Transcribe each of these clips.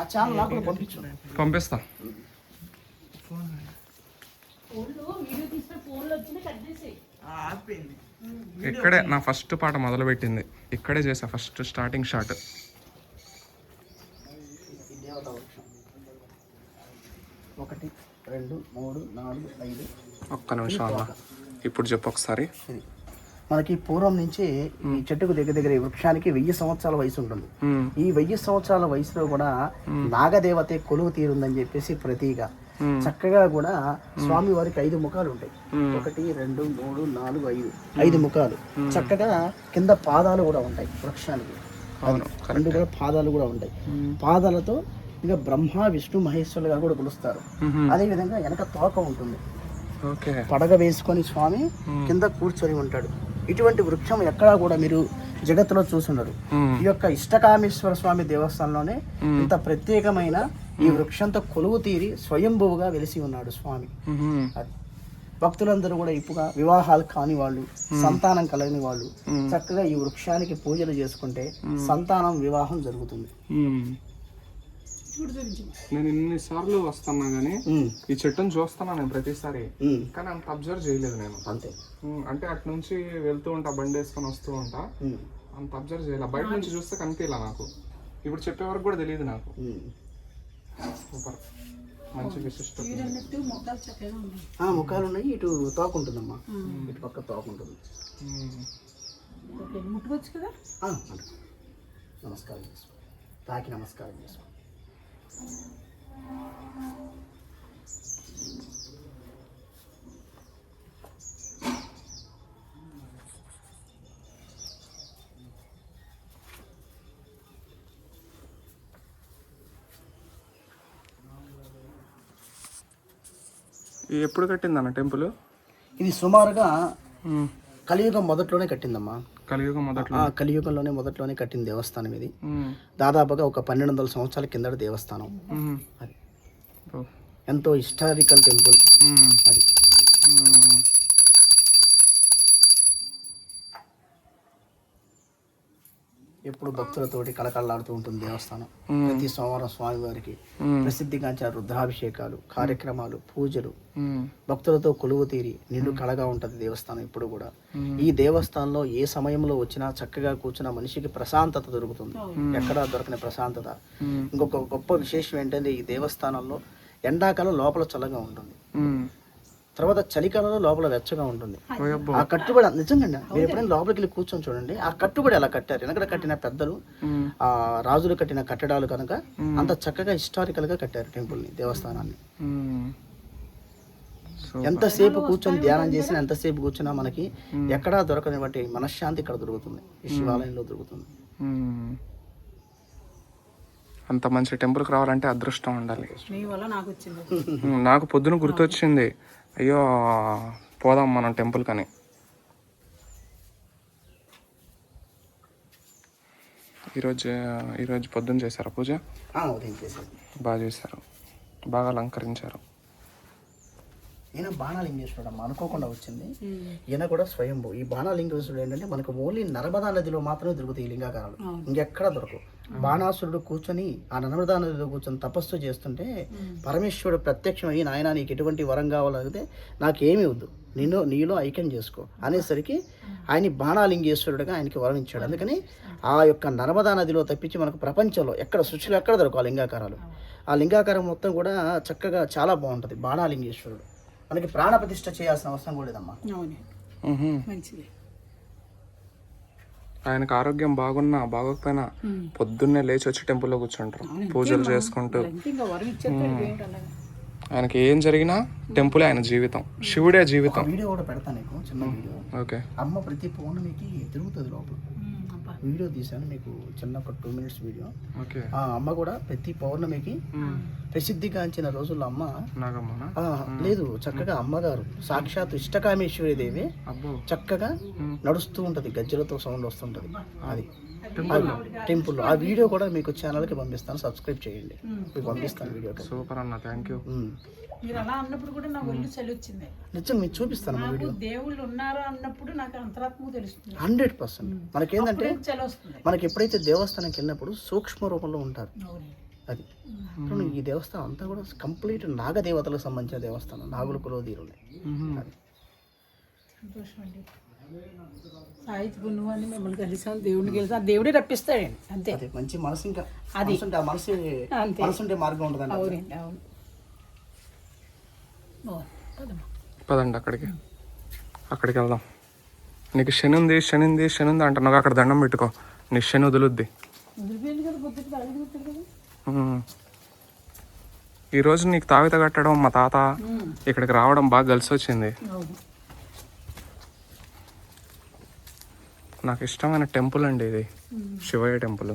ఆ ఛానల్ నాకు పంపించు. పంపిస్తా. ఆపింది ఇక్కడే నా ఫస్ట్ పాట మొదలు పెట్టింది ఇక్కడే చేసా ఫస్ట్ స్టార్టింగ్ షాట్. ఒకటి రెండు మూడు నాలుగు ఐదు. ఒక్క నిమిషం అన్న. ఇప్పుడు చెప్పు ఒకసారి. మనకి పూర్వం నుంచి ఈ చెట్టుకు దగ్గర దగ్గర ఈ వృక్షానికి వెయ్యి సంవత్సరాల వయసు ఉంటుంది. ఈ వెయ్యి సంవత్సరాల వయసులో కూడా నాగదేవతే కొలువు తీరుందని చెప్పేసి ప్రతీక. చక్కగా కూడా స్వామి వారికి ఐదు ముఖాలు ఉంటాయి. ఒకటి రెండు మూడు నాలుగు ఐదు. ఐదు ముఖాలు. చక్కగా కింద పాదాలు కూడా ఉంటాయి వృక్షానికి. రెండు కూడా పాదాలు కూడా ఉంటాయి. పాదాలతో ఇంకా బ్రహ్మ విష్ణు మహేశ్వరులుగా కూడా పిలుస్తారు అదే విధంగా వెనక తోక ఉంటుంది. పడగ వేసుకొని స్వామి కింద కూర్చొని ఉంటాడు. ఇటువంటి వృక్షం ఎక్కడా కూడా మీరు జగత్తులో చూసుండరు. ఈ యొక్క ఇష్టకామేశ్వర స్వామి దేవస్థానంలోనే ఇంత ప్రత్యేకమైన ఈ వృక్షంతో కొలువు తీరి స్వయంభువుగా వెలిసి ఉన్నాడు స్వామి. భక్తులందరూ కూడా ఇప్పుగా వివాహాలు కాని వాళ్ళు సంతానం కలగని వాళ్ళు చక్కగా ఈ వృక్షానికి పూజలు చేసుకుంటే సంతానం వివాహం జరుగుతుంది. నేను ఇన్నిసార్లు వస్తున్నా కానీ ఉమ్, ఈ చెట్టును చూస్తున్నా నేను ప్రతిసారి. కానీ అంత అబ్జర్వ్ చేయలేదు నేను. అంతే. అంటే అటు నుంచి వెళ్తూ ఉంటా బండి వేసుకొని వస్తూ ఉంటా. అంత అబ్జర్వ్ చేయాలి. బయట నుంచి చూస్తే కనిపించలే నాకు. ఇప్పుడు చెప్పే వరకు కూడా తెలియదు నాకు. సూపర్. మంచి విశిష్టత. ఆ, ముఖాలు ఉన్నాయి ఇటు తోక ఉంటుందమ్మా. ఇటు పక్క తోక ఉంటుంది. ముట్టుకోవచ్చు కదా. నమస్కారం చేసుకో తాకి నమస్కారం చేసుకో ఎప్పుడు కట్టిందన్న టెంపుల్? ఇది సుమారుగా కలియుగం మొదట్లోనే కట్టిందమ్మా కలియుగం మొదట్లో ఆ కలియుగంలోనే మొదట్లోనే కట్టిన దేవస్థానం ఇది. దాదాపుగా ఒక పన్నెండు వందల సంవత్సరాల కిందట దేవస్థానం. అది. ఎంతో హిస్టారికల్ టెంపుల్. అది ఎప్పుడు భక్తులతోటి కళకళలాడుతూ ఉంటుంది దేవస్థానం. ప్రతి సోమవారం స్వామివారికి ప్రసిద్ధిగాంచిన రుద్రాభిషేకాలు కార్యక్రమాలు పూజలు. భక్తులతో కొలువు తీరి నిండు కళగా ఉంటుంది దేవస్థానం ఇప్పుడు కూడా. ఈ దేవస్థానంలో ఏ సమయంలో వచ్చినా చక్కగా కూర్చున్న మనిషికి ప్రశాంతత దొరుకుతుంది. ఎక్కడా దొరకని ప్రశాంతత. ఇంకొక గొప్ప విశేషం ఏంటంటే ఈ దేవస్థానంలో ఎండాకాలం లోపల చల్లగా ఉంటుంది. తర్వాత చలికాలంలో లోపల వెచ్చగా ఉంటుంది. ఆ కట్టుబడి నిజంగా మీరు ఎప్పుడైనా లోపలికి వెళ్ళి కూర్చొని చూడండి. ఆ కట్టుబడి అలా కట్టారు. వెనకడ కట్టిన పెద్దలు. ఆ రాజులు కట్టిన కట్టడాలు కనుక అంత చక్కగా హిస్టారికల్గా కట్టారు టెంపుల్ని దేవస్థానాన్ని ఎంతసేపు కూర్చొని ధ్యానం చేసినా ఎంతసేపు కూర్చున్నా మనకి ఎక్కడా దొరకనివంటి మనశ్శాంతి ఇక్కడ దొరుకుతుంది. ఈ శివాలయంలో దొరుకుతుంది. అంత మంచి టెంపుల్కి రావాలంటే అదృష్టం ఉండాలి. నీ వల్ల నాకు వచ్చింది. మ్మ్. నాకు పొద్దున గుర్తొచ్చింది. అయ్యో పోదాం మనం టెంపుల్ కని. ఈరోజు ఈరోజు పొద్దున చేశారు పూజ? బాగా చేశారు. బాగా అలంకరించారు. ఈయన బాణాలింగేశ్వరుడు అనుకోకుండా వచ్చింది. ఈయన కూడా స్వయంభూ. ఈ బాణాలింగేశ్వరుడు ఏంటంటే మనకు ఓన్లీ నర్మదా నదిలో మాత్రమే దొరుకుతాయి ఈ లింగాకారాలు. ఇంకెక్కడా దొరకవు. బాణాసురుడు కూర్చొని ఆ నర్మదా నదిలో కూర్చొని తపస్సు చేస్తుంటే పరమేశ్వరుడు ప్రత్యక్షమై నాయన నీకు ఎటువంటి వరం కావాలంటే నాకేమీ వద్దు. నేను నీలో ఐక్యం చేసుకో. అనేసరికి ఆయన బాణాలింగేశ్వరుడుగా ఆయనకి వరం ఇచ్చాడు. అందుకని ఆ యొక్క నర్మదా నదిలో తప్పించి మనకు ప్రపంచంలో ఎక్కడ సృష్టిలో ఎక్కడ దొరకవు ఆ లింగాకారాలు ఆ లింగాకారం మొత్తం కూడా చక్కగా చాలా బాగుంటుంది బాణాలింగేశ్వరుడు. మనకి ప్రాణ ప్రతిష్ఠ చేయాల్సిన అవసరం కూడా లేదమ్మా. మంచిది. ఆయనకు ఆరోగ్యం బాగున్నా బాగోకపోయినా పొద్దున్నే లేచి వచ్చి టెంపుల్లో కూర్చుంటారు. పూజలు చేసుకుంటూ. ఆయనకి ఏం జరిగినా టెంపులే ఆయన జీవితం. శివుడే జీవితం. వీడియో కూడా పెడతాను నీకు చిన్న వీడియో. ఓకే. అమ్మ ప్రతి పౌర్ణమికి తిరుగుతుంది లోపల. వీడియో తీశాను మీకు చిన్న ఒక టూ మినిట్స్ వీడియో ఓకే. ఆ అమ్మ కూడా ప్రతి పౌర్ణమికి ప్రసిద్ధిగాంచిన రోజుల్లో అమ్మ లేదు చక్కగా అమ్మగారు సాక్షాత్ ఇష్టకామేశ్వరి దేవి చక్కగా నడుస్తూ ఉంటది గజ్జలతో సౌండ్ వస్తుంటది. అది. టెంపుల్ ఆ వీడియో కూడా మీకు ఛానల్కి పంపిస్తాను. సబ్స్క్రైబ్ చేయండి. మీకు పంపిస్తాను వీడియో సూపర్ అన్న థ్యాంక్ యూ మీరు అలా అన్నప్పుడు కూడా నా ఒళ్ళు చలి వచ్చింది నిజం మీకు చూపిస్తాను వీడియో. దేవుళ్ళు ఉన్నారు అన్నప్పుడు నాకు అంతరాత్మ తెలుస్తుంది. Hundred percent. వస్తుంది మనకి ఎప్పుడైతే దేవస్థానంకి వెళ్ళినప్పుడు సూక్ష్మ రూపంలో ఉంటారు. అది. ఈ దేవస్థానం అంతా కూడా కంప్లీట్ నాగదేవతలకు సంబంధించిన దేవస్థానం నాగుల కులదీరులే అది. సంతోషం అండి మిమ్మల్ని కలిసాం దేవుడిని కలిసాం దేవుడే రప్పిస్తాడండి అంతే. అది మంచి మనసు ఇంకా. అది. మనసు ఉంటే ఆ మనసు అంతే. మనసు ఉంటే మార్గం ఉంటుందండి అవునండి అవును. బాగుంది. పదమ్మా పదండి అక్కడికి. అక్కడికి వెళ్దాం. నీకు శని ఉంది శని ఉంది శని ఉంది అంటున్నావు. అక్కడ దండం పెట్టుకో. నీ శని వదులుద్ది. వదిలిపోయింది కదా పొద్దుకి తాగి పెట్టాడు కదా. ఉమ్. ఈరోజు నీకు తాగిత కట్టడం మా తాత ఇక్కడికి రావడం బాగా కలిసి వచ్చింది. అవును. నాకు ఇష్టమైన టెంపుల్ అండి ఇది. శివయ్య టెంపుల్.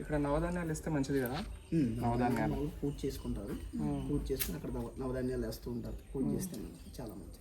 ఇక్కడ నవధాన్యాలు ఇస్తే మంచిది కదా? నవధాన్యాలు. పూజ చేసుకుంటారు. పూజ చేసుకుని అక్కడ నవ- నవధాన్యాలు వేస్తూ ఉంటారు. పూజ చేస్తే చాలా మంచిది.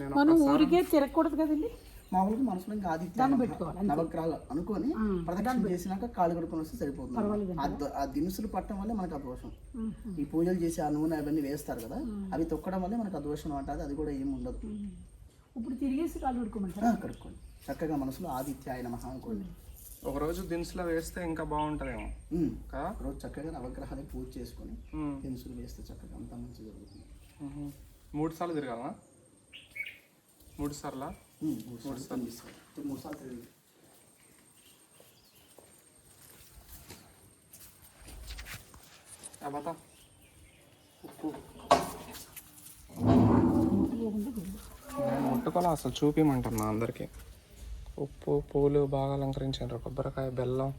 నేను మనం ఊరికే తిరగకూడదు కదండి? మామూలుగా మనసులో ఇంకా ఆదిత్య పెట్టుకోవాలి, నవగ్రహాలు అనుకొని ప్రదక్షిణ చేసినాక కాళ్ళు కడుక్కొని వస్తే సరిపోతుంది. ఆ దినుసులు పట్టడం వల్లే మనకు ఆ దోషం ఈ పూజలు చేసి ఆ నూనె అవన్నీ వేస్తారు కదా అవి తొక్కడం వల్లే మనకు ఆ దోషం అంటారు అది కూడా ఏమి ఉండదు. ఇప్పుడు తిరిగేసి కాళ్ళు పెట్టుకోమంటారు ఆ, కడుక్కోండి. చక్కగా మనసులో ఆదిత్య ఆయన మహా అనుకోండి. ఒక రోజు దినుసులో వేస్తే ఇంకా బాగుంటుందేమో. కదా? రోజు చక్కగా నవగ్రహాలకు పూజ చేసుకొని. దినుసులు వేస్తే చక్కగా అంతా మంచి జరుగుతుంది. మూడు సార్లు తిరగాలా మూడు సార్లా? మూడు సార్లు తిరిగిస్తారు. మూడు సార్లు తిరిగి ఉప్పు ముట్టుకోలే అసలు అందరికి. ఉప్పు పూలు బాగా అలంకరించారు. కొబ్బరికాయ బెల్లం.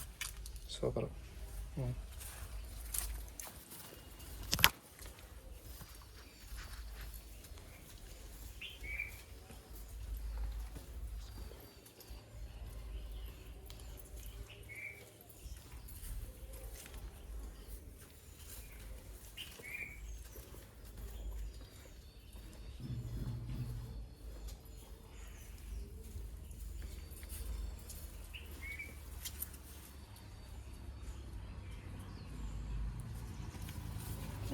సూపర్.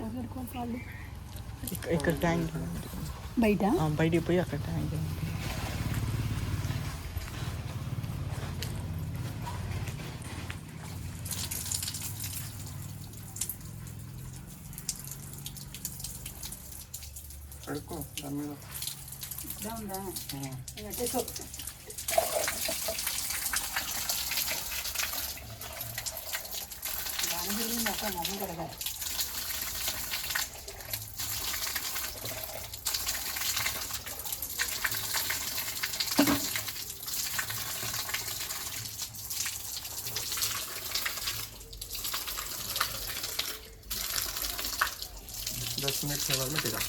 ఉమ్. ఇక్క- ఇక్కడ ట్యాంక్ బయట ఆ, బయటికి పోయి అక్కడ ట్యాంక్ కడుక్కో దాని మీద ఇక్కడే ఉందా ఉమ్. అంటే సొప్పు. బాగానే జరిగింది అక్క మొహం కడగాలి दस मिनट के बाद में टिका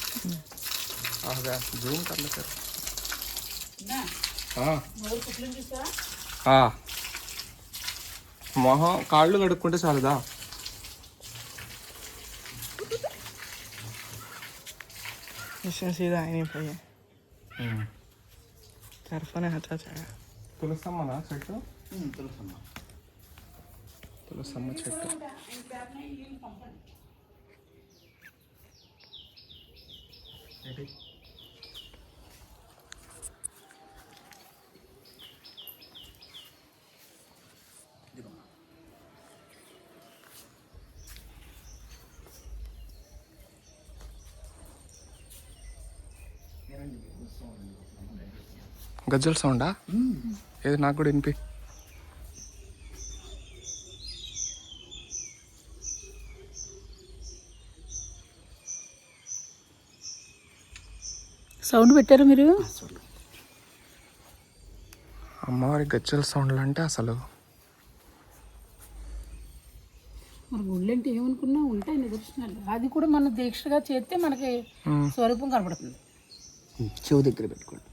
आ गया जूम कर ले फिर నా, हाँ మొదలు కుట్లు చూసావా हाँ మొహం కాళ్ళు కడుక్కుంటే చాలుదా इसमें सीधा आने पे तरफने हटा जाएगा తులసమ్మనా చెట్టు ఉమ్, తెలుసమ్మా తులసమ్మ చెట్టు ఏంటి? గజ్జల సౌండా ఏది నాకు కూడా వినిపి సౌండ్ పెట్టారు మీరు? అమ్మవారి గజ్జల సౌండ్లు అంటే అసలు. మన గుళ్ళు అంటే ఏమనుకున్నా ఉంటాయి నిదర్శనాలు. అది కూడా మన దీక్షగా చేస్తే మనకి. స్వరూపం కనబడుతుంది ఉమ్, చెవు దగ్గర పెట్టుకోండి.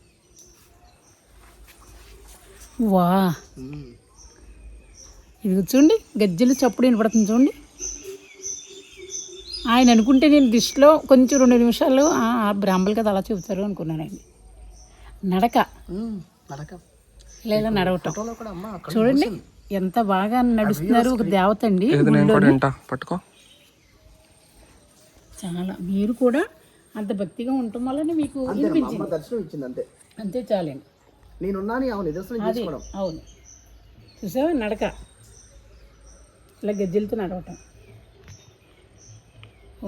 వా. ఇది చూడండి గజ్జలు చప్పుడు వినపడుతుంది చూడండి. ఆయన అనుకుంటే నేను దిష్టిలో కొంచెం రెండు నిమిషాలు బ్రాహ్మలు కదా అలా చెబుతారు అనుకున్నానండి నడక. నడక. ఇలా నడవటం. చూడండి ఎంత బాగా నడుస్తున్నారు ఒక దేవత అండి. పట్టుకో. చాలా. మీరు కూడా అంత భక్తిగా ఉండటం వల్లనే మీకు అంతేనమ్మా అమ్మ వినిపించింది. దర్శనం ఇచ్చింది అంతే. అంతే చాలండి. నేనున్నాను అవును. చూసావా? నడక. ఇలా గజ్జలతో నడవటం.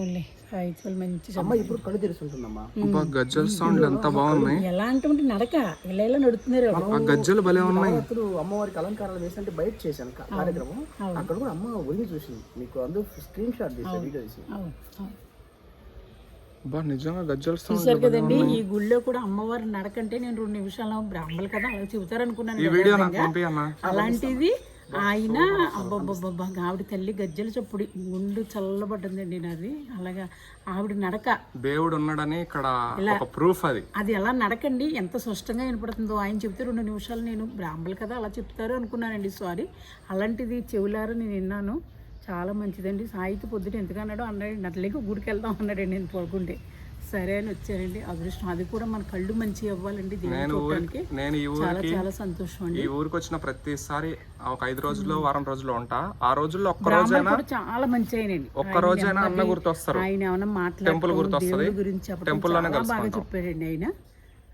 ఓన్లీ. సాయిత్వాలు మంచి అమ్మ ఇప్పుడు కళ్ళు తెరుస్తుంటుందమ్మా. అబ్బా గజ్జల సౌండ్లు ఎంత బాగున్నాయి ఎలా అంటే నడక ఇలా ఇలా నడుతున్నారు ఆ గజ్జలు భలే ఉన్నాయి. అప్పుడు అమ్మవారికి అలంకారాలు వేసి అంటే బయట చేశాను కార్యక్రమం. అక్కడ కూడా అమ్మ ఒరిగి చూసింది. మీకు అందరూ స్క్రీన్ షాట్ వీడియో తీసి. నిజంగా గజ్జల సౌండ్ చూసారు కదండి ఈ గుళ్ళో కూడా అమ్మవారి నడకంటే నేను రెండు నిమిషాలు బ్రాహ్మణులు కదా అలా చెబుతారు అనుకున్నాను ఈ వీడియో నాకు పంపి అన్న అలాంటిది ఆయన అబ్బబ్బబ్బబ్బా ఆవిడ తల్లి గజ్జల చప్పుడు గుండు చల్లబడ్డందండి నాది. అలాగా ఆవిడ నడక. దేవుడు ఉన్నాడని ఇక్కడ ఒక ప్రూఫ్ అది. అది ఎలా నడకండి? ఎంత స్పష్టంగా వినపడుతుందో. ఆయన చెప్తే రెండు నిమిషాలు నేను బ్రాహ్మణులు కదా అలా చెప్తారు అనుకున్నానండి సారీ. అలాంటిది చెవులారా నేను విన్నాను. చాలా మంచిదండి. సాయికి పొద్దుట ఎందుకు అన్నాడు అన్నాడు అట్లేక గుడికి వెళ్దాం అన్నాడండి నేను పడుకుంటే. సరే అని వచ్చానండి అదృష్టం. అది కూడా మన కళ్ళు మంచి అవ్వాలండి నేను ఊరికి నేను ఈ చాలా ఊరికి చాలా సంతోషం అండి. ఈ ఊరికి వచ్చిన ప్రతిసారి ఒక ఐదు రోజుల్లో వారం రోజుల్లో ఉంటా. ఆ రోజుల్లో ఒక్క రోజైనా చాలా మంచి ఆయనండి ఒక్క రోజైనా అన్న గుర్తొస్తారు. ఆయన ఏమైనా టెంపుల్ మాట్లాడటం గుర్తొస్తది. దేవుడి గురించి టెంపుల్లోనే చాలా బాగా. చెప్పాడండి ఆయన.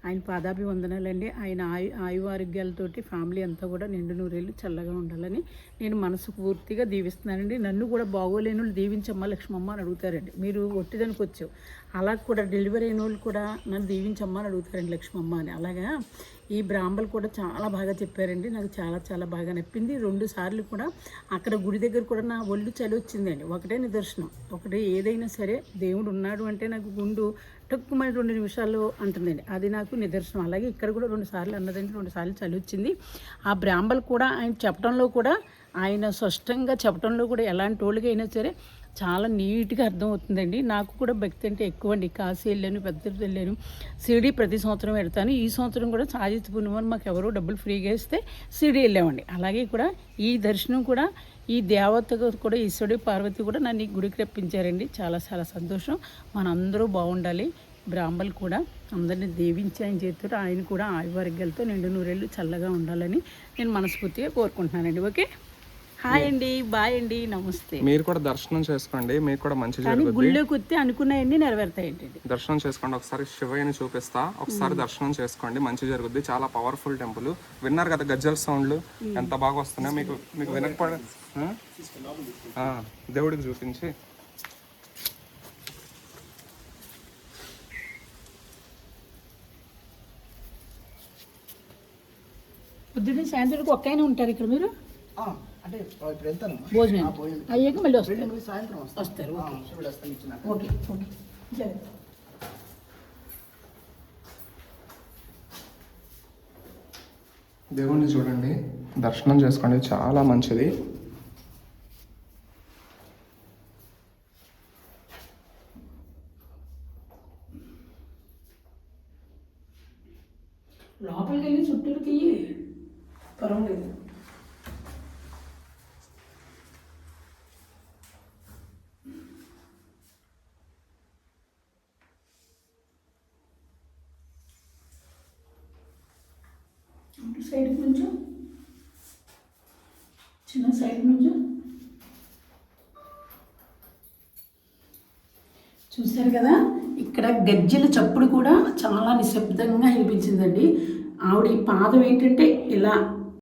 ఆయన పాదాభి వందనాలండి ఆయన ఆయు ఆయు ఆరోగ్యాలతోటి ఫ్యామిలీ అంతా కూడా నిండు నూరేళ్ళు చల్లగా ఉండాలని నేను మనసు పూర్తిగా దీవిస్తున్నానండి. నన్ను కూడా బాగోలేని దీవించమ్మా లక్ష్మమ్మ అని అడుగుతారండి. మీరు ఒట్టిదానికి వచ్చావు. అలా కూడా డెలివరీ అయిన వాళ్ళు కూడా నన్ను దీవించమ్మా అని అడుగుతారండి లక్ష్మమ్మ అని. అలాగా ఈ బ్రాహ్మలు కూడా చాలా బాగా చెప్పారండి. నాకు చాలా చాలా బాగా నప్పింది. రెండు సార్లు కూడా అక్కడ గుడి దగ్గర కూడా నా ఒళ్ళు చలి వచ్చిందండి. ఒకటే నిదర్శనం. ఒకటే ఏదైనా సరే దేవుడు ఉన్నాడు అంటే నాకు గుండు టక్కుమని రెండు నిమిషాల్లో అంటుందండి. అది నాకు నిదర్శనం. అలాగే ఇక్కడ కూడా రెండు సార్లు అన్నదండి. రెండు సార్లు చలి వచ్చింది. ఆ బ్రాహ్మలు కూడా ఆయన చెప్పడంలో కూడా ఆయన స్పష్టంగా చెప్పడంలో కూడా ఎలాంటి వాళ్ళకైనా అయినా సరే చాలా నీట్గా అర్థమవుతుందండి. నాకు కూడా భక్తి అంటే ఎక్కువ అండి కాశీ వెళ్ళాను పెద్ద వెళ్ళాను షిరిడి ప్రతి సంవత్సరం వెళ్తాను. ఈ సంవత్సరం కూడా సాజిత్ పూర్ణిమని మాకు ఎవరో డబ్బులు ఫ్రీగా ఇస్తే షిరిడి వెళ్ళామండి. అలాగే కూడా ఈ దర్శనం కూడా ఈ దేవత కూడా ఈశ్వరుడి పార్వతి కూడా నన్ను ఈ గుడికి రప్పించారండి. చాలా చాలా సంతోషం. మనందరూ బాగుండాలి. బ్రాహ్మలు కూడా అందరినీ దీవించి ఆయన చేతుడు ఆయన కూడా ఆయువర్గాలతో నిండు నూరేళ్ళు చల్లగా ఉండాలని నేను మనస్ఫూర్తిగా కోరుకుంటున్నానండి. ఓకే? హాయ్ అండి బాయ్ అండి నమస్తే. మీరు కూడా దర్శనం చేసుకోండి మీకు కూడా మంచి కానీ జరుగుద్ది. గుళ్ళోకి వస్తే అనుకున్నవన్నీ నెరవేరుతాయండి దర్శనం చేసుకోండి ఒకసారి శివయ్యని చూపిస్తా. ఒకసారి దర్శనం చేసుకోండి మంచి జరుగుద్ది. చాలా పవర్ఫుల్ టెంపుల్ విన్నారు కదా గజ్జల సౌండ్లు ఎంత బాగా వస్తున్నాయి మీకు మీకు వినకపోవడం. దేవుడికి చూపించి. పొద్దున్నే సాయంత్రం ఒక్క ఆయన ఉంటారు ఇక్కడ మీరు? ఆ, అంటే ఇప్పుడు వెళ్తానమ్మా భోజనం. అయ్యాక మళ్ళీ వస్తారు. సాయంత్రం వస్తారు. ఓకే. ఓకే. దేవుణ్ణి చూడండి. దర్శనం చేసుకోండి. చాలా మంచిది లోపలికి వెళ్ళి చుట్టూరుకి పర్వాలేదు అటు సైడ్ కొంచెం చిన్న సైడ్ నుంచో. చూశారు కదా? ఇక్కడ గజ్జెల చప్పుడు కూడా చాలా నిశ్శబ్దంగా వినిపించిందండి. ఆవిడ ఈ పాదం ఏంటంటే ఇలా